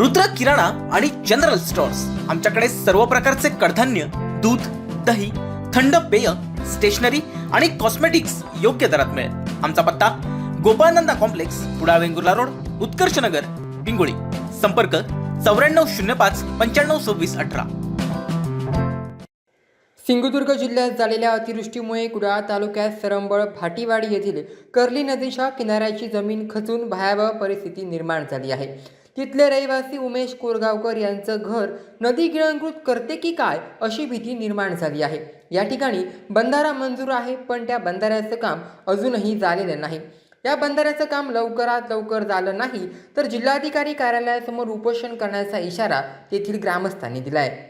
रुद्र किराणा आणि general stores. आमच्याकडे सर्व प्रकारचे कडधान्य दूध दही थंड पेय स्टेशनरी आणि कॉस्मेटिक्स योग्य दरात मिळेल. आमचा पत्ता गोपाळनंदा कॉम्प्लेक्स पुडा वेंगुर्ला रोड उत्कर्ष नगर पिंगोळी संपर्क चौऱ्याण्णव शून्य पाच पंच्याण्णव सव्वीस अठरा. सिंधुदुर्ग जिल्ह्यात झालेल्या अतिवृष्टीमुळे कुडाळ तालुक्यात सरंबळ भाटीवाडी येथील कर्ली नदीच्या किनाऱ्याची जमीन खचून भयावह परिस्थिती निर्माण झाली आहे. तिथले रहिवासी उमेश कोरगावकर यांचं घर नदी गिळंकृत करते की काय अशी भीती निर्माण झाली आहे. या ठिकाणी बंधारा मंजूर आहे पण त्या बंधाऱ्याचं काम अजूनही झालेलं नाही. या बंधाऱ्याचं काम लवकरात लवकर झालं नाही तर जिल्हाधिकारी कार्यालयासमोर उपोषण करण्याचा इशारा तेथील ग्रामस्थांनी दिला आहे